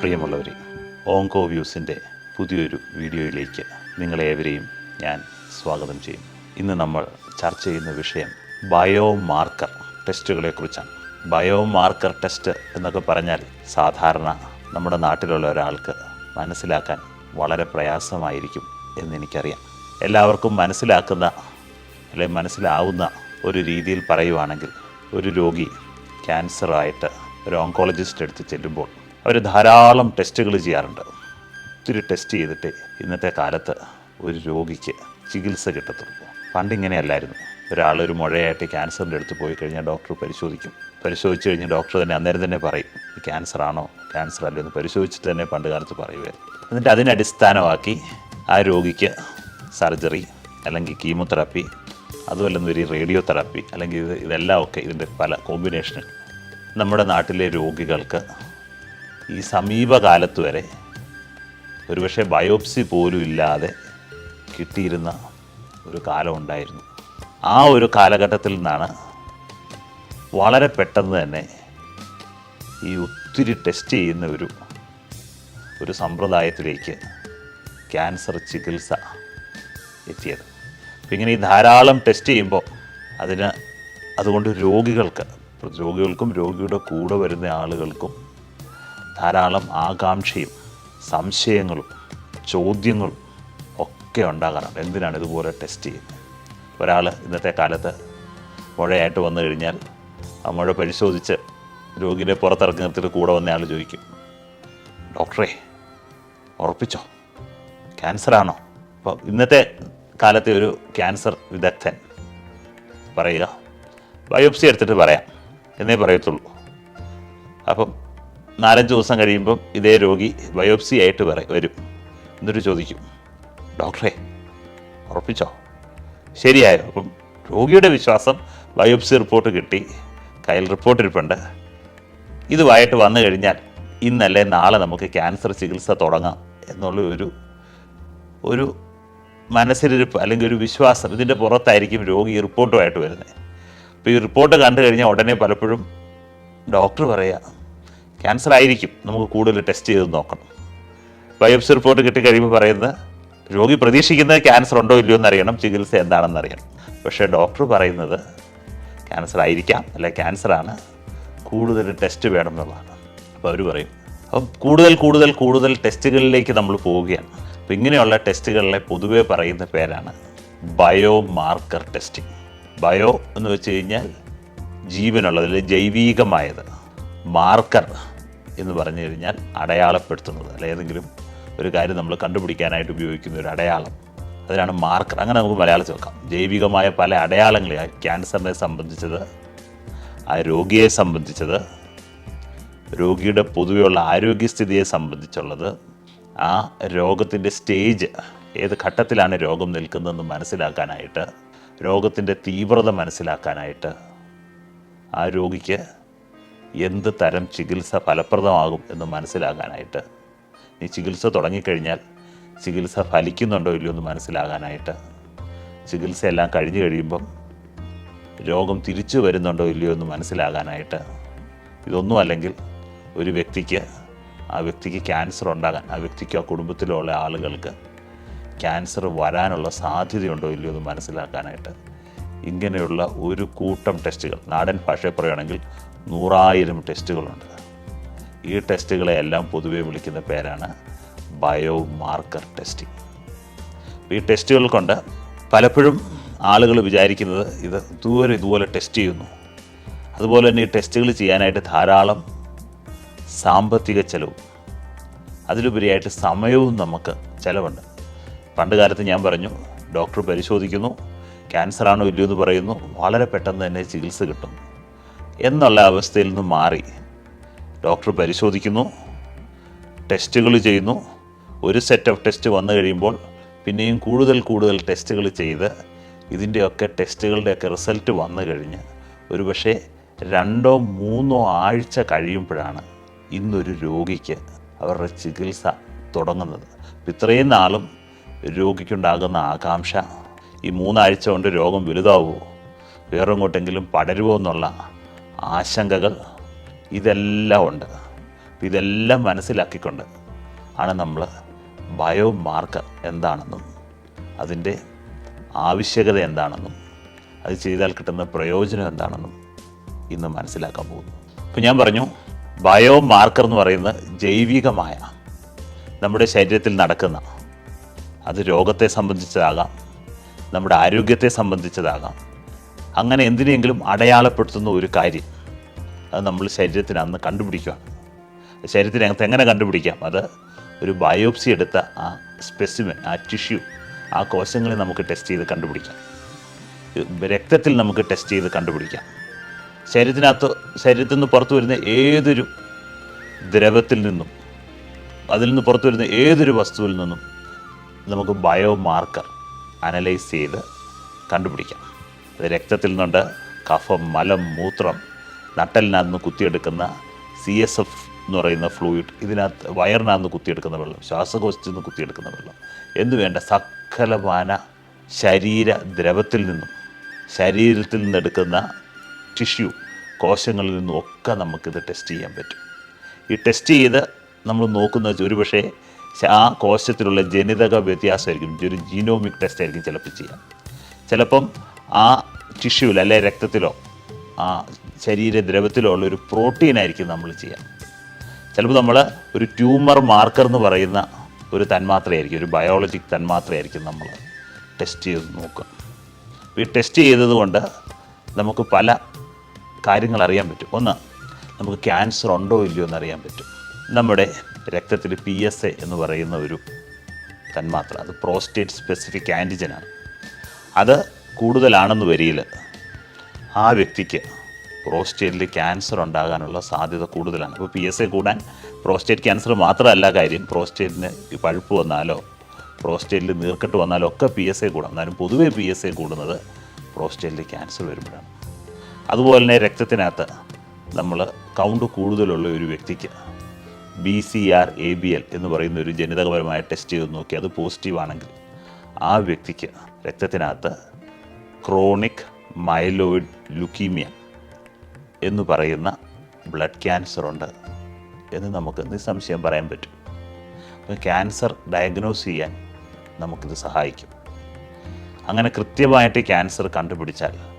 പ്രിയമുള്ളവരെ ഓങ്കോ വ്യൂസിന്റെ പുതിയൊരു വീഡിയോയിലേക്ക് നിങ്ങളേവരെയും ഞാൻ സ്വാഗതം ചെയ്യും. ഇന്ന് നമ്മൾ ചർച്ച ചെയ്യുന്ന വിഷയം ബയോ മാർക്കർ ടെസ്റ്റുകളെക്കുറിച്ചാണ്. ബയോ മാർക്കർ ടെസ്റ്റ് എന്നൊക്കെ പറഞ്ഞാൽ സാധാരണ നമ്മുടെ നാട്ടിലുള്ള ഒരാൾക്ക് മനസ്സിലാക്കാൻ വളരെ പ്രയാസമായിരിക്കും എന്നെനിക്കറിയാം. എല്ലാവർക്കും മനസ്സിലാക്കുന്ന അല്ലെങ്കിൽ മനസ്സിലാവുന്ന ഒരു രീതിയിൽ പറയുവാണെങ്കിൽ ഒരു രോഗി ക്യാൻസറായിട്ട് ഒരു ഓങ്കോളജിസ്റ്റ് എടുത്ത് ചെല്ലുമ്പോൾ അവർ ധാരാളം ടെസ്റ്റുകൾ ചെയ്യാറുണ്ട്. ഒത്തിരി ടെസ്റ്റ് ചെയ്തിട്ട് ഇന്നത്തെ കാലത്ത് ഒരു രോഗിക്ക് ചികിത്സ കിട്ടത്തുള്ളൂ. പണ്ടിങ്ങനെയല്ലായിരുന്നു ഒരാൾ ഒരു മുഴയായിട്ട് ക്യാൻസറിന്റെ അടുത്ത് പോയി കഴിഞ്ഞാൽ ഡോക്ടർ പരിശോധിക്കും. പരിശോധിച്ച് കഴിഞ്ഞ് ഡോക്ടർ തന്നെ അന്നേരം തന്നെ പറയും ക്യാൻസർ ആണോ? ക്യാൻസർ അല്ലേ? എന്ന് പരിശോധിച്ചിട്ട് തന്നെ പണ്ട് കാലത്ത് പറയുമായിരുന്നു എന്നിട്ട് അതിനെ അടിസ്ഥാനമാക്കി ആ രോഗിക്ക് സർജറി അല്ലെങ്കിൽ കീമോതെറാപ്പി അതുമല്ലെന്ന് ഒരു റേഡിയോ തെറാപ്പി അല്ലെങ്കിൽ ഇത് ഇതെല്ലാം ഒക്കെ ഇതിന്റെ പല കോമ്പിനേഷനുകൾ നമ്മുടെ നാട്ടിലെ രോഗികൾക്ക് ഈ സമീപകാലത്ത് വരെ ഒരുപക്ഷെ ബയോപ്സി പോലും ഇല്ലാതെ കിട്ടിയിരുന്ന ഒരു കാലം ഉണ്ടായിരുന്നു. ആ ഒരു കാലഘട്ടത്തിൽ നിന്നാണ് വളരെ പെട്ടെന്ന് തന്നെ ഈ ഒത്തിരി ടെസ്റ്റ് ചെയ്യുന്ന ഒരു ഒരു സമ്പ്രദായത്തിലേക്ക് ക്യാൻസർ ചികിത്സ എത്തിയത്. ഇങ്ങനെ ഈ ധാരാളം ടെസ്റ്റ് ചെയ്യുമ്പോൾ അതിന് അതുകൊണ്ട് രോഗികൾക്ക് രോഗികൾക്കും രോഗിയുടെ കൂടെ വരുന്ന ആളുകൾക്കും ധാരാളം ആകാംക്ഷയും സംശയങ്ങളും ചോദ്യങ്ങളും ഒക്കെ ഉണ്ടാകാറുണ്ട് എന്തിനാണ് ഇതുപോലെ ടെസ്റ്റ് ചെയ്യുന്നത്? ഒരാൾ ഇന്നത്തെ കാലത്ത് മുഴയായിട്ട് വന്നു കഴിഞ്ഞാൽ ആ മുഴ പരിശോധിച്ച് രോഗിയെ പുറത്തിറക്കി നിർത്തിയിട്ട് കൂടെ വന്ന ആൾ ചോദിക്കും ഡോക്ടറെ ഉറപ്പിച്ചോ? ക്യാൻസറാണോ അപ്പോൾ ഇന്നത്തെ കാലത്തെ ഒരു ക്യാൻസർ വിദഗ്ധൻ പറയുക. ബയോപ്സി എടുത്തിട്ട് പറയാം. എന്നേ പറയത്തുള്ളൂ. അപ്പം നാലഞ്ച് ദിവസം കഴിയുമ്പം ഇതേ രോഗി ബയോപ്സി ആയിട്ട് പറയും വരും. എന്നിട്ട് ചോദിക്കും ഡോക്ടറെ ഉറപ്പിച്ചോ? ശരിയായോ. അപ്പം രോഗിയുടെ വിശ്വാസം ബയോപ്സി റിപ്പോർട്ട് കിട്ടി. കയ്യിൽ റിപ്പോർട്ട് ഇരിപ്പുണ്ട്. ഇതുമായിട്ട് വന്നു കഴിഞ്ഞാൽ ഇന്നല്ലേ നാളെ നമുക്ക് ക്യാൻസർ ചികിത്സ തുടങ്ങാം എന്നുള്ള ഒരു ഒരു മനസ്സിലിരിപ്പ് അല്ലെങ്കിൽ ഒരു വിശ്വാസം ഇതിന്റെ പുറത്തായിരിക്കും രോഗി റിപ്പോർട്ടുമായിട്ട് വരുന്നത്. അപ്പോൾ ഈ റിപ്പോർട്ട് കണ്ടു കഴിഞ്ഞാൽ ഉടനെ പലപ്പോഴും ഡോക്ടർ പറയുക ക്യാൻസർ ആയിരിക്കും നമുക്ക് കൂടുതൽ ടെസ്റ്റ് ചെയ്ത് നോക്കണം. ബയോപ്സി റിപ്പോർട്ട് കിട്ടിക്കഴിയുമ്പോൾ പറയുന്നത് രോഗി പ്രതീക്ഷിക്കുന്നത് ക്യാൻസർ ഉണ്ടോ ഇല്ലയോ എന്നറിയണം ചികിത്സ എന്താണെന്ന് അറിയണം. പക്ഷേ ഡോക്ടർ പറയുന്നത് ക്യാൻസർ ആയിരിക്കാം അല്ലെ ക്യാൻസറാണ് കൂടുതൽ ടെസ്റ്റ് വേണം എന്നുള്ളതാണ്. അപ്പോൾ അവർ പറയും അപ്പം കൂടുതൽ കൂടുതൽ കൂടുതൽ ടെസ്റ്റുകളിലേക്ക് നമ്മൾ പോവുകയാണ്. അപ്പോൾ ഇങ്ങനെയുള്ള ടെസ്റ്റുകളിലെ പൊതുവേ പറയുന്ന പേരാണ് ബയോ മാർക്കർ ടെസ്റ്റിംഗ്. ബയോ എന്ന് വെച്ച് കഴിഞ്ഞാൽ ജീവനുള്ളത് അല്ലെങ്കിൽ ജൈവീകമായത് മാർക്കർ എന്ന് പറഞ്ഞു കഴിഞ്ഞാൽ അടയാളപ്പെടുത്തുന്നത് അല്ലെ ഏതെങ്കിലും ഒരു കാര്യം നമ്മൾ കണ്ടുപിടിക്കാനായിട്ട് ഉപയോഗിക്കുന്ന ഒരു അടയാളം. അതിനാണ് മാർക്കർ. അങ്ങനെ നമുക്ക് മലയാളത്തിൽ വെക്കാം. ജൈവികമായ പല അടയാളങ്ങളെ ക്യാൻസറിനെ സംബന്ധിച്ചത് ആ രോഗിയെ സംബന്ധിച്ചത് രോഗിയുടെ പൊതുവെയുള്ള ആരോഗ്യസ്ഥിതിയെ സംബന്ധിച്ചുള്ളത് ആ രോഗത്തിന്റെ സ്റ്റേജ് ഏത് ഘട്ടത്തിലാണ് രോഗം നിൽക്കുന്നതെന്ന് മനസ്സിലാക്കാനായിട്ട് രോഗത്തിന്റെ തീവ്രത മനസ്സിലാക്കാനായിട്ട് ആ രോഗിക്ക് എന്ത് തരം ചികിത്സ ഫലപ്രദമാകും എന്ന് മനസ്സിലാകാനായിട്ട് ഈ ചികിത്സ തുടങ്ങിക്കഴിഞ്ഞാൽ ചികിത്സ ഫലിക്കുന്നുണ്ടോ ഇല്ലയോ എന്ന് മനസ്സിലാകാനായിട്ട് ചികിത്സയെല്ലാം കഴിഞ്ഞു കഴിയുമ്പം രോഗം തിരിച്ചു വരുന്നുണ്ടോ ഇല്ലയോ എന്ന് മനസ്സിലാകാനായിട്ട് ഇതൊന്നും അല്ലെങ്കിൽ ഒരു വ്യക്തിക്ക് ആ വ്യക്തിക്ക് ക്യാൻസർ ഉണ്ടാകാൻ ആ വ്യക്തിക്കോ ആ കുടുംബത്തിലുള്ള ആളുകൾക്ക് ക്യാൻസർ വരാനുള്ള സാധ്യതയുണ്ടോ ഇല്ലയോ എന്ന് മനസ്സിലാക്കാനായിട്ട് ഇങ്ങനെയുള്ള ഒരു കൂട്ടം ടെസ്റ്റുകൾ നാടൻ ഭാഷയിൽ പറയുകയാണെങ്കിൽ നൂറായിരം ടെസ്റ്റുകളുണ്ട്. ഈ ടെസ്റ്റുകളെ എല്ലാം പൊതുവെ വിളിക്കുന്ന പേരാണ് ബയോ മാർക്കർ ടെസ്റ്റിംഗ് ഈ ടെസ്റ്റുകൾ കൊണ്ട് പലപ്പോഴും ആളുകൾ വിചാരിക്കുന്നത് ഇത് ദൂരെ ഇതുപോലെ ടെസ്റ്റ് ചെയ്യുന്നു. അതുപോലെ തന്നെ ഈ ടെസ്റ്റുകൾ ചെയ്യാനായിട്ട് ധാരാളം സാമ്പത്തിക ചെലവും. അതിലുപരിയായിട്ട് സമയവും നമുക്ക് ചിലവുണ്ട്. പണ്ട് കാലത്ത് ഞാൻ പറഞ്ഞു ഡോക്ടർ പരിശോധിക്കുന്നു ക്യാൻസർ ആണോ ഇല്ലയോ എന്ന് പറയുന്നു വളരെ പെട്ടെന്ന് തന്നെ ചികിത്സ കിട്ടും. എന്നുള്ള അവസ്ഥയിൽ നിന്ന് മാറി ഡോക്ടർ പരിശോധിക്കുന്നു ടെസ്റ്റുകൾ ചെയ്യുന്നു. ഒരു സെറ്റ് ഓഫ് ടെസ്റ്റ് വന്നു കഴിയുമ്പോൾ പിന്നെയും കൂടുതൽ കൂടുതൽ ടെസ്റ്റുകൾ ചെയ്ത് ഇതിന്റെയൊക്കെ ടെസ്റ്റുകളുടെയൊക്കെ റിസൾട്ട് വന്നു കഴിഞ്ഞ് ഒരുപക്ഷെ രണ്ടോ മൂന്നോ ആഴ്ച കഴിയുമ്പോഴാണ് ഇന്നൊരു രോഗിക്ക് അവരുടെ ചികിത്സ തുടങ്ങുന്നത്. ഇത്രയും നാളും രോഗിക്കുണ്ടാകുന്ന ആകാംക്ഷ ഈ മൂന്നാഴ്ച കൊണ്ട് രോഗം വലുതാവുമോ വേറെ എങ്ങോട്ടെങ്കിലും പടരുമോ എന്നുള്ള ആശങ്കകൾ ഇതെല്ലാം ഉണ്ട്. ഇതെല്ലാം മനസ്സിലാക്കിക്കൊണ്ട് ആണ് നമ്മൾ ബയോ മാർക്കർ എന്താണെന്നും അതിന്റെ ആവശ്യകത എന്താണെന്നും അത് ചെയ്താൽ കിട്ടുന്ന പ്രയോജനം എന്താണെന്നും ഇന്ന് മനസ്സിലാക്കാൻ പോകുന്നു അപ്പോൾ ഞാൻ പറഞ്ഞു ബയോ മാർക്കർ എന്ന് പറയുന്ന ജൈവികമായ നമ്മുടെ ശരീരത്തിൽ നടക്കുന്ന അത് രോഗത്തെ സംബന്ധിച്ചതാകാം നമ്മുടെ ആരോഗ്യത്തെ സംബന്ധിച്ചതാകാം. അങ്ങനെ എന്തിനെങ്കിലും അടയാളപ്പെടുത്തുന്ന ഒരു കാര്യം അത് നമ്മൾ ശരീരത്തിന് അന്ന് കണ്ടുപിടിക്കുകയാണ് ശരീരത്തിനകത്ത് എങ്ങനെ കണ്ടുപിടിക്കാം? അത് ഒരു ബയോപ്സി എടുത്ത ആ സ്പെസിമെൻ ആ ടിഷ്യൂ ആ കോശങ്ങളെ നമുക്ക് ടെസ്റ്റ് ചെയ്ത് കണ്ടുപിടിക്കാം. രക്തത്തിൽ നമുക്ക് ടെസ്റ്റ് ചെയ്ത് കണ്ടുപിടിക്കാം. ശരീരത്തിനകത്ത് ശരീരത്തിൽ നിന്ന് പുറത്തു വരുന്ന ഏതൊരു ദ്രവത്തിൽ നിന്നും അതിൽ നിന്ന് പുറത്തു വരുന്ന ഏതൊരു വസ്തുവിൽ നിന്നും നമുക്ക് ബയോ മാർക്കർ അനലൈസ് ചെയ്ത് കണ്ടുപിടിക്കാം. അത് രക്തത്തിൽ നിന്നുണ്ട് കഫം മലം മൂത്രം നട്ടലിനകത്ത് കുത്തിയെടുക്കുന്ന സി എസ് എഫ് എന്ന് പറയുന്ന ഫ്ലൂയിഡ് ഇതിനകത്ത് വയറിനകത്ത് കുത്തിയെടുക്കുന്ന വെള്ളം ശ്വാസകോശത്തിൽ നിന്ന് കുത്തിയെടുക്കുന്ന വെള്ളം. എന്നുവേണ്ട സകലമാന ശരീര ദ്രവത്തിൽ നിന്നും ശരീരത്തിൽ നിന്നെടുക്കുന്ന ടിഷ്യൂ കോശങ്ങളിൽ നിന്നും ഒക്കെ നമുക്കിത് ടെസ്റ്റ് ചെയ്യാൻ പറ്റും. ഈ ടെസ്റ്റ് ചെയ്ത് നമ്മൾ നോക്കുന്ന ഒരുപക്ഷെ ആ കോശത്തിലുള്ള ജനിതക വ്യത്യാസമായിരിക്കും. ഒരു ജീനോമിക് ടെസ്റ്റ് ആയിരിക്കും ചിലപ്പോൾ ചെയ്യാം. ചിലപ്പം ആ ടിഷ്യൂവിൽ അല്ലെ രക്തത്തിലോ ആ ശരീരദ്രവത്തിലോ ഉള്ള ഒരു പ്രോട്ടീൻ ആയിരിക്കും നമ്മൾ ചെയ്യാം. ചിലപ്പോൾ നമ്മൾ ഒരു ട്യൂമർ മാർക്കർ എന്ന് പറയുന്ന ഒരു തന്മാത്രയായിരിക്കും ഒരു ബയോളജിക് തന്മാത്രയായിരിക്കും നമ്മൾ ടെസ്റ്റ് ചെയ്ത് നോക്കുക. ഈ ടെസ്റ്റ് ചെയ്തതുകൊണ്ട് നമുക്ക് പല കാര്യങ്ങൾ അറിയാൻ പറ്റും. ഒന്ന് നമുക്ക് ക്യാൻസർ ഉണ്ടോ ഇല്ലയോ എന്ന് അറിയാൻ പറ്റും. നമ്മുടെ രക്തത്തിൽ പി എസ് എ എന്ന് പറയുന്ന ഒരു തന്മാത്ര അത് പ്രോസ്റ്റേറ്റ് സ്പെസിഫിക് ആന്റിജനാണ് അത് കൂടുതലാണെന്ന് വരിയിൽ ആ വ്യക്തിക്ക് പ്രോസ്റ്റേറ്റിൽ ക്യാൻസർ ഉണ്ടാകാനുള്ള സാധ്യത കൂടുതലാണ്. അപ്പോൾ പി എസ് എ കൂടാൻ പ്രോസ്റ്റേറ്റ് ക്യാൻസർ മാത്രമല്ല കാര്യം പ്രോസ്റ്റേറ്റിന് പഴുപ്പ് വന്നാലോ പ്രോസ്റ്റേറ്റിൽ നീർക്കെട്ട് വന്നാലോ ഒക്കെ പി എസ് എ കൂടാം. എന്നാലും പൊതുവേ പി എസ് എ കൂടുന്നത് പ്രോസ്റ്റേറ്റിൽ ക്യാൻസർ വരുമ്പോഴാണ്. അതുപോലെ തന്നെ രക്തത്തിനകത്ത് നമ്മൾ കൗണ്ട് കൂടുതലുള്ള ഒരു വ്യക്തിക്ക് B C R A B L എന്ന് പറയുന്ന ഒരു ജനിതകപരമായ ടെസ്റ്റ് ചെയ്ത് നോക്കി അത് പോസിറ്റീവ് ആണെങ്കിൽ ആ വ്യക്തിക്ക് രക്തത്തിനകത്ത് ക്രോണിക് മൈലോയിഡ് ലുക്കീമിയ എന്ന് പറയുന്ന ബ്ലഡ് ക്യാൻസർ ഉണ്ട് എന്ന് നമുക്ക് നിസ്സംശയം പറയാൻ പറ്റും. അപ്പോൾ ക്യാൻസർ ഡയഗ്നോസ് ചെയ്യാൻ നമുക്കിത് സഹായിക്കും. അങ്ങനെ കൃത്യമായിട്ട് ക്യാൻസർ കണ്ടുപിടിച്ചാൽ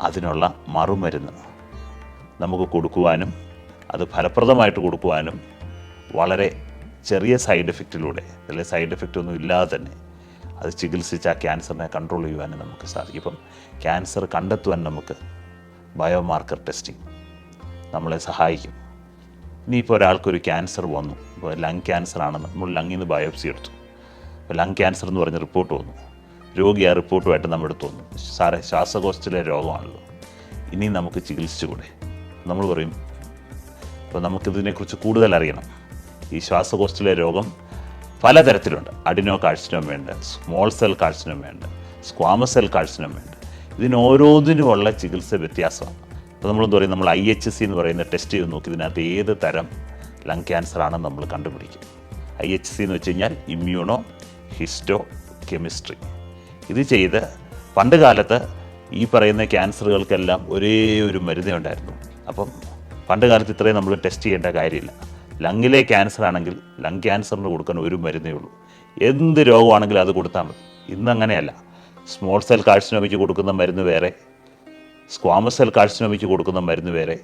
അതിനുള്ള മറുമരുന്ന് നമുക്ക് കൊടുക്കുവാനും അത് ഫലപ്രദമായിട്ട് കൊടുക്കുവാനും വളരെ ചെറിയ സൈഡ് എഫക്റ്റിലൂടെ അല്ലെങ്കിൽ സൈഡ് എഫക്റ്റ് ഒന്നും ഇല്ലാതെ തന്നെ അത് ചികിത്സിച്ച് ആ ക്യാൻസറിനെ കൺട്രോൾ ചെയ്യുവാനും നമുക്ക് സാധിക്കും. ഇപ്പം ക്യാൻസർ കണ്ടെത്തുവാൻ നമുക്ക് ബയോമാർക്കർ ടെസ്റ്റിംഗ് നമ്മളെ സഹായിക്കും. ഇനിയിപ്പോൾ ഒരാൾക്കൊരു ക്യാൻസർ വന്നു. ഇപ്പോൾ ലങ് ക്യാൻസർ ആണെന്ന് നമ്മൾ ലങ്ങിൽ നിന്ന് ബയോപ്സി എടുത്തു. അപ്പോൾ ലങ് ക്യാൻസർ എന്ന് പറഞ്ഞ റിപ്പോർട്ട് വന്നു. രോഗി ആ റിപ്പോർട്ടുമായിട്ട് നമ്മുടെ അടുത്ത് വന്നു. സാറേ ശ്വാസകോശത്തിലെ രോഗമാണല്ലോ. ഇനി നമുക്ക് ചികിത്സിച്ചുകൂടെ? നമ്മൾ പറയും അപ്പോൾ നമുക്കിതിനെക്കുറിച്ച് കൂടുതൽ അറിയണം. ഈ ശ്വാസകോശത്തിലെ രോഗം പലതരത്തിലുണ്ട്. അഡിനോ കാഴ്ചനോമയുണ്ട് സ്മോൾ സെൽ കാഴ്ചനോമയുണ്ട് സ്ക്വാമസ് സെൽ കാഴ്ചനോമയുണ്ട് ഇതിന് ഓരോന്നിനുമുള്ള ചികിത്സ വ്യത്യാസമാണ്. അപ്പോൾ നമ്മളെന്ത് പറയും? നമ്മൾ ഐ എച്ച് സി എന്ന് പറയുന്ന ടെസ്റ്റ് ചെയ്ത് നോക്കി. ഇതിനകത്ത് ഏത് തരം ലങ് ക്യാൻസറാണെന്ന് നമ്മൾ കണ്ടുപിടിക്കും. ഐ എച്ച് സി എന്ന് വെച്ച് കഴിഞ്ഞാൽ ഇമ്മ്യൂണോ ഹിസ്റ്റോ കെമിസ്ട്രി. ഇത് ചെയ്ത് പണ്ട് കാലത്ത് ഈ പറയുന്ന ക്യാൻസറുകൾക്കെല്ലാം ഒരേ ഒരു മരുന്നേ ഉണ്ടായിരുന്നു. അപ്പം പണ്ട് കാലത്ത് ഇത്രയും നമ്മൾ ടെസ്റ്റ് ചെയ്യേണ്ട കാര്യമില്ല. ലങ്ങിലെ ക്യാൻസർ ആണെങ്കിൽ ലങ് ക്യാൻസറിന് കൊടുക്കാൻ ഒരു മരുന്നേ ഉള്ളൂ. എന്ത് രോഗമാണെങ്കിലും അത് കൊടുത്താൽ മതി. ഇന്നങ്ങനെയല്ല സ്മോൾ സെൽ കാഴ്ചനോമിക്ക് കൊടുക്കുന്ന മരുന്ന് വേറെ സ്ക്വാമസ് സെൽ കാഴ്ചനോമിക്ക് കൊടുക്കുന്ന മരുന്ന് വേറെ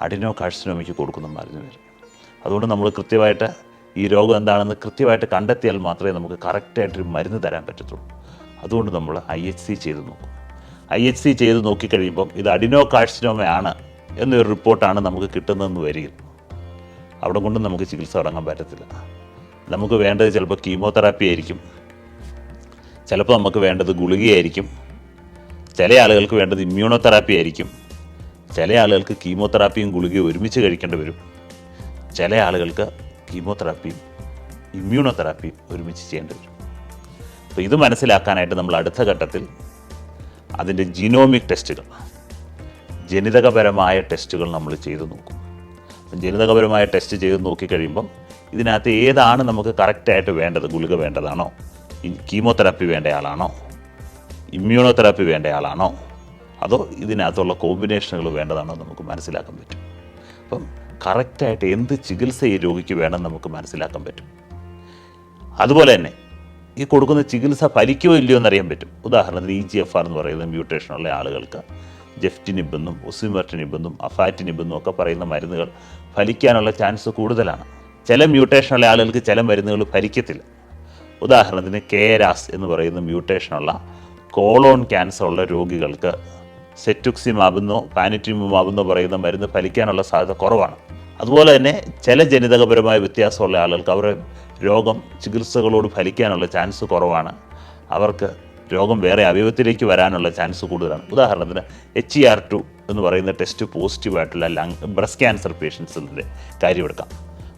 അഡിനോ കാഴ്ചനോമിക്ക് കൊടുക്കുന്ന മരുന്ന് വേറെ. അതുകൊണ്ട് നമ്മൾ കൃത്യമായിട്ട് ഈ രോഗം എന്താണെന്ന് കൃത്യമായിട്ട് കണ്ടെത്തിയാൽ മാത്രമേ നമുക്ക് കറക്റ്റായിട്ടൊരു മരുന്ന് തരാൻ പറ്റത്തുള്ളൂ. അതുകൊണ്ട് നമ്മൾ ഐ എച്ച് സി ചെയ്ത് നോക്കും ഐ എച്ച് സി ചെയ്ത് നോക്കിക്കഴിയുമ്പം ഇത് അഡിനോ കാഴ്ചനോമയാണ് എന്നൊരു റിപ്പോർട്ടാണ് നമുക്ക് കിട്ടുന്നതെന്ന് വരിക അവിടെ കൊണ്ടും നമുക്ക് ചികിത്സ തുടങ്ങാൻ പറ്റത്തില്ല. നമുക്ക് വേണ്ടത് ചിലപ്പോൾ കീമോതെറാപ്പി ആയിരിക്കും. ചിലപ്പോൾ നമുക്ക് വേണ്ടത് ഗുളികയായിരിക്കും. ചില ആളുകൾക്ക് വേണ്ടത് ഇമ്മ്യൂണോതെറാപ്പി ആയിരിക്കും. ചില ആളുകൾക്ക് കീമോതെറാപ്പിയും ഗുളികയും ഒരുമിച്ച് കഴിക്കേണ്ടി വരും. ചില ആളുകൾക്ക് കീമോതെറാപ്പിയും ഇമ്മ്യൂണോതെറാപ്പിയും ഒരുമിച്ച് ചെയ്യേണ്ടി വരും. അപ്പോൾ ഇത് മനസ്സിലാക്കാനായിട്ട് നമ്മൾ അടുത്ത ഘട്ടത്തിൽ അതിന്റെ ജിനോമിക് ടെസ്റ്റുകൾ ജനിതകപരമായ ടെസ്റ്റുകൾ നമ്മൾ ചെയ്തു നോക്കും. ജനിതകപരമായ ടെസ്റ്റ് ചെയ്ത് നോക്കിക്കഴിയുമ്പം ഇതിനകത്ത് ഏതാണ് നമുക്ക് കറക്റ്റായിട്ട് വേണ്ടത്? ഗുളിക വേണ്ടതാണോ? കീമോതെറാപ്പി വേണ്ടയാളാണോ? ഇമ്മ്യൂണോതെറാപ്പി വേണ്ടയാളാണോ? അതോ ഇതിനകത്തുള്ള കോമ്പിനേഷനുകൾ വേണ്ടതാണോ നമുക്ക് മനസ്സിലാക്കാൻ പറ്റും. അപ്പം കറക്റ്റായിട്ട് എന്ത് ചികിത്സ ഈ രോഗിക്ക് വേണമെന്ന് നമുക്ക് മനസ്സിലാക്കാൻ പറ്റും. അതുപോലെ തന്നെ ഈ കൊടുക്കുന്ന ചികിത്സ ഫലിക്കുമോ ഇല്ലയോ എന്നറിയാൻ പറ്റും. ഉദാഹരണത്തിന് ഇ ജി എഫ് ആർ എന്ന് പറയുന്ന മ്യൂട്ടേഷനുള്ള ആളുകൾക്ക് ജെഫ്റ്റിനിബെന്നും ഒസിമർട്ടിനിബെന്നും അഫാറ്റിനിബെന്നും ഒക്കെ പറയുന്ന മരുന്നുകൾ ഫലിക്കാനുള്ള ചാൻസ് കൂടുതലാണ്. ചില മ്യൂട്ടേഷനുള്ള ആളുകൾക്ക് ചില മരുന്നുകൾ ഫലിക്കത്തില്ല. ഉദാഹരണത്തിന് കെരാസ് എന്ന് പറയുന്ന മ്യൂട്ടേഷനുള്ള കോളോൺ ക്യാൻസർ ഉള്ള രോഗികൾക്ക് സെറ്റുക്സിമാബെന്നോ പാനിറ്റിമാബെന്നോ പറയുന്ന മരുന്ന് ഫലിക്കാനുള്ള സാധ്യത കുറവാണ്. അതുപോലെ തന്നെ ചില ജനിതകപരമായ വ്യത്യാസമുള്ള ആളുകൾക്ക് അവരുടെ രോഗം ചികിത്സകളോട് ഫലിക്കാനുള്ള ചാൻസ് കുറവാണ്. അവർക്ക് രോഗം വേറെ അവയവത്തിലേക്ക് വരാനുള്ള ചാൻസ് കൂടുതലാണ്. ഉദാഹരണത്തിന് എച്ച് ഇ ആർ ടു എന്ന് പറയുന്ന ടെസ്റ്റ് പോസിറ്റീവായിട്ടുള്ള ലങ് ബ്രസ്റ്റ് ക്യാൻസർ പേഷ്യൻസിന്റെ കാര്യമെടുക്കാം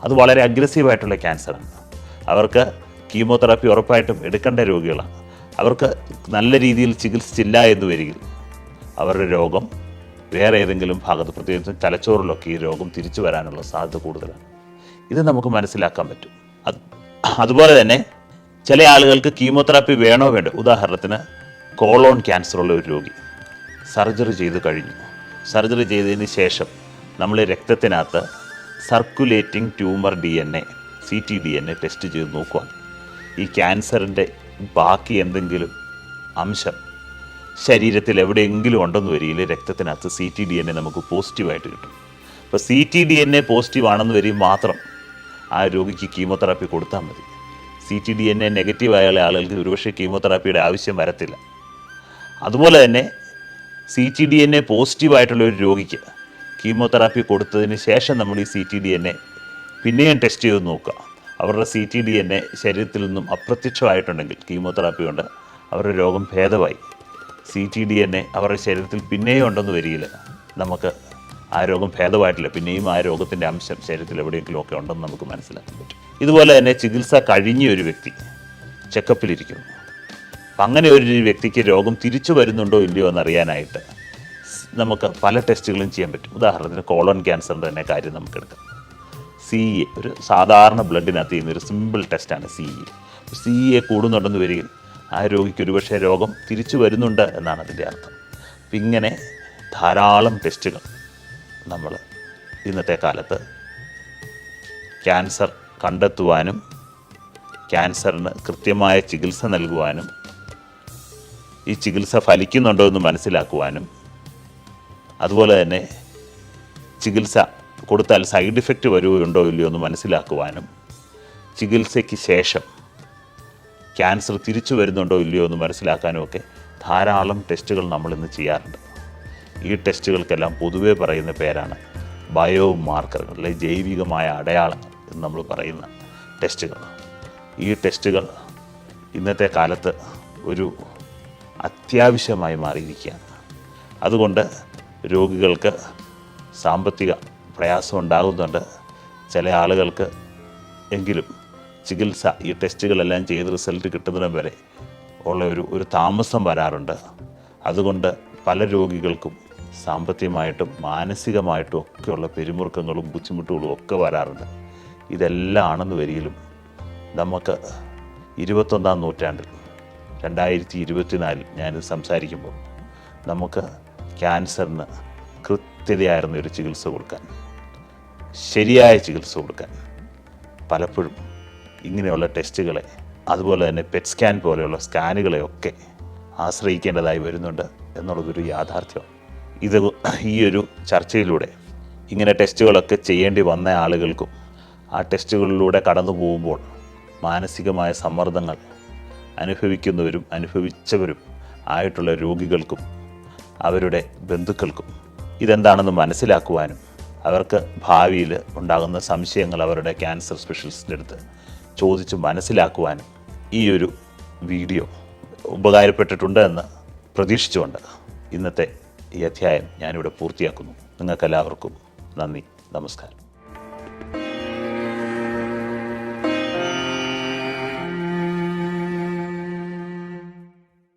അത് വളരെ അഗ്രസീവായിട്ടുള്ള ക്യാൻസറാണ് അവർക്ക് കീമോതെറാപ്പി ഉറപ്പായിട്ടും എടുക്കേണ്ട രോഗികളാണ്. അവർക്ക് നല്ല രീതിയിൽ ചികിത്സിച്ചില്ല എന്ന് വരികിൽ അവരുടെ രോഗം വേറെ ഏതെങ്കിലും ഭാഗത്ത് പ്രത്യേകിച്ച് തലച്ചോറിലൊക്കെ ഈ രോഗം തിരിച്ചു വരാനുള്ള സാധ്യത കൂടുതലാണ്. ഇത് നമുക്ക് മനസ്സിലാക്കാൻ പറ്റും. അതുപോലെ തന്നെ ചില ആളുകൾക്ക് കീമോതെറാപ്പി വേണോ വേണ്ട? ഉദാഹരണത്തിന് കോളോൺ ക്യാൻസർ ഉള്ള ഒരു രോഗി. സർജറി ചെയ്ത് കഴിഞ്ഞു. സർജറി ചെയ്തതിന് ശേഷം നമ്മൾ രക്തത്തിനകത്ത് circulating tumour D N A C T D N A test ചെയ്ത് നോക്കുക ഈ ക്യാൻസറിന്റെ ബാക്കി എന്തെങ്കിലും അംശം ശരീരത്തിൽ എവിടെയെങ്കിലും ഉണ്ടെന്ന് വരിയിൽ രക്തത്തിനകത്ത് C T D N A നമുക്ക് പോസിറ്റീവായിട്ട് കിട്ടും. അപ്പോൾ C T D N A positive ആണെന്ന് വരികയും മാത്രം ആ രോഗിക്ക് കീമോതെറാപ്പി കൊടുത്താൽ മതി. C T D N A negative ആയ ആളുകൾക്ക് ഒരുപക്ഷെ കീമോതെറാപ്പിയുടെ ആവശ്യം വരത്തില്ല. അതുപോലെ തന്നെ C T D N A പോസിറ്റീവായിട്ടുള്ള ഒരു രോഗിക്ക് കീമോതെറാപ്പി കൊടുത്തതിന് ശേഷം നമ്മൾ ഈ C T D N A പിന്നെയും ടെസ്റ്റ് ചെയ്ത് നോക്കുക. അവരുടെ C T D N A ശരീരത്തിൽ നിന്നും അപ്രത്യക്ഷമായിട്ടുണ്ടെങ്കിൽ കീമോതെറാപ്പി കൊണ്ട് അവരുടെ രോഗം ഭേദമായി. C T D N A അവരുടെ ശരീരത്തിൽ പിന്നെയും ഉണ്ടെന്ന് വരികയില്ല നമുക്ക് ആ രോഗം ഭേദമായിട്ടില്ല. പിന്നെയും ആ രോഗത്തിന്റെ അംശം ശരീരത്തിൽ എവിടെയെങ്കിലും ഒക്കെ ഉണ്ടെന്ന് നമുക്ക് മനസ്സിലാക്കാൻ പറ്റും. ഇതുപോലെ തന്നെ ചികിത്സ കഴിഞ്ഞ ഒരു വ്യക്തി ചെക്കപ്പിലിരിക്കുന്നു. അങ്ങനെ ഒരു വ്യക്തിക്ക് രോഗം തിരിച്ചു വരുന്നുണ്ടോ ഇല്ലയോ എന്നറിയാനായിട്ട് നമുക്ക് പല ടെസ്റ്റുകളും ചെയ്യാൻ പറ്റും. ഉദാഹരണത്തിന് കോളൺ ക്യാൻസറിന്റെ തന്നെ കാര്യം നമുക്ക് എടുക്കാം സി എ ഒരു സാധാരണ ബ്ലഡിനകത്ത് ചെയ്യുന്ന ഒരു സിമ്പിൾ ടെസ്റ്റാണ് സി ഇ സി എ കൂടുന്നുണ്ടെന്ന് വരികയും ആ രോഗിക്ക് ഒരുപക്ഷെ രോഗം തിരിച്ചു വരുന്നുണ്ട് എന്നാണ് അതിന്റെ അർത്ഥം. അപ്പം ഇങ്ങനെ ധാരാളം ടെസ്റ്റുകൾ നമ്മൾ ഇന്നത്തെ കാലത്ത് ക്യാൻസർ കണ്ടെത്തുവാനും ക്യാൻസറിന് കൃത്യമായ ചികിത്സ നൽകുവാനും ഈ ചികിത്സ ഫലിക്കുന്നുണ്ടോ എന്ന് മനസ്സിലാക്കുവാനും അതുപോലെ തന്നെ ചികിത്സ കൊടുത്താൽ സൈഡ് ഇഫക്റ്റ് വരുകയുണ്ടോ ഇല്ലയോ എന്ന് മനസ്സിലാക്കുവാനും ചികിത്സയ്ക്ക് ശേഷം ക്യാൻസർ തിരിച്ചു വരുന്നുണ്ടോ ഇല്ലയോ എന്ന് മനസ്സിലാക്കാനും ഒക്കെ ധാരാളം ടെസ്റ്റുകൾ നമ്മളിന്ന് ചെയ്യാറുണ്ട്. ഈ ടെസ്റ്റുകൾക്കെല്ലാം പൊതുവെ പറയുന്ന പേരാണ് ബയോ മാർക്കറുകൾ അല്ലെങ്കിൽ ജൈവികമായ അടയാളങ്ങൾ എന്ന് നമ്മൾ പറയുന്ന ടെസ്റ്റുകൾ. ഈ ടെസ്റ്റുകൾ ഇന്നത്തെ കാലത്ത് ഒരു അത്യാവശ്യമായി മാറിയിരിക്കുകയാണ്. അതുകൊണ്ട് രോഗികൾക്ക് സാമ്പത്തിക പ്രയാസം ഉണ്ടാകുന്നുണ്ട്. ചില ആളുകൾക്ക് എങ്കിലും ചികിത്സ ഈ ടെസ്റ്റുകളെല്ലാം ചെയ്ത് റിസൾട്ട് കിട്ടുന്നതിനും വരെ ഉള്ള ഒരു ഒരു താമസം വരാറുണ്ട്. അതുകൊണ്ട് പല രോഗികൾക്കും സാമ്പത്തികമായിട്ടും മാനസികമായിട്ടും ഒക്കെയുള്ള പെരുമുറുക്കങ്ങളും ബുദ്ധിമുട്ടുകളും ഒക്കെ വരാറുണ്ട്. ഇതെല്ലാം ആണെന്ന് വരികിലും നമുക്ക് ഇരുപത്തൊന്നാം നൂറ്റാണ്ടിൽ രണ്ടായിരത്തി ഇരുപത്തിനാലിൽ ഞാനിത് സംസാരിക്കുമ്പോൾ നമുക്ക് ക്യാൻസറിന് കൃത്യതയായിരുന്ന ഒരു ചികിത്സ കൊടുക്കാൻ ശരിയായ ചികിത്സ കൊടുക്കാൻ പലപ്പോഴും ഇങ്ങനെയുള്ള ടെസ്റ്റുകളെ അതുപോലെ തന്നെ പെറ്റ് സ്കാൻ പോലെയുള്ള സ്കാനുകളെയൊക്കെ ആശ്രയിക്കേണ്ടതായി വരുന്നുണ്ട് എന്നുള്ളതൊരു യാഥാർത്ഥ്യമാണ്. ഇത് ഈ ഒരു ചർച്ചയിലൂടെ ഇങ്ങനെ ടെസ്റ്റുകളൊക്കെ ചെയ്യേണ്ടി വന്ന ആളുകൾക്കും ആ ടെസ്റ്റുകളിലൂടെ കടന്നു പോകുമ്പോൾ മാനസികമായ സമ്മർദ്ദങ്ങൾ അനുഭവിക്കുന്നവരും അനുഭവിച്ചവരും ആയിട്ടുള്ള രോഗികൾക്കും അവരുടെ ബന്ധുക്കൾക്കും ഇതെന്താണെന്ന് മനസ്സിലാക്കുവാനും അവർക്ക് ഭാവിയിൽ ഉണ്ടാകുന്ന സംശയങ്ങൾ അവരുടെ ക്യാൻസർ സ്പെഷ്യലിസ്റ്റിന്റെ അടുത്ത് ചോദിച്ച് മനസ്സിലാക്കുവാനും ഈ ഒരു വീഡിയോ ഉപകാരപ്പെട്ടിട്ടുണ്ട് എന്ന് പ്രതീക്ഷിച്ചുകൊണ്ട് ഇന്നത്തെ ഈ അധ്യായം ഞാനിവിടെ പൂർത്തിയാക്കുന്നു. നിങ്ങൾക്കെല്ലാവർക്കും നന്ദി. നമസ്കാരം.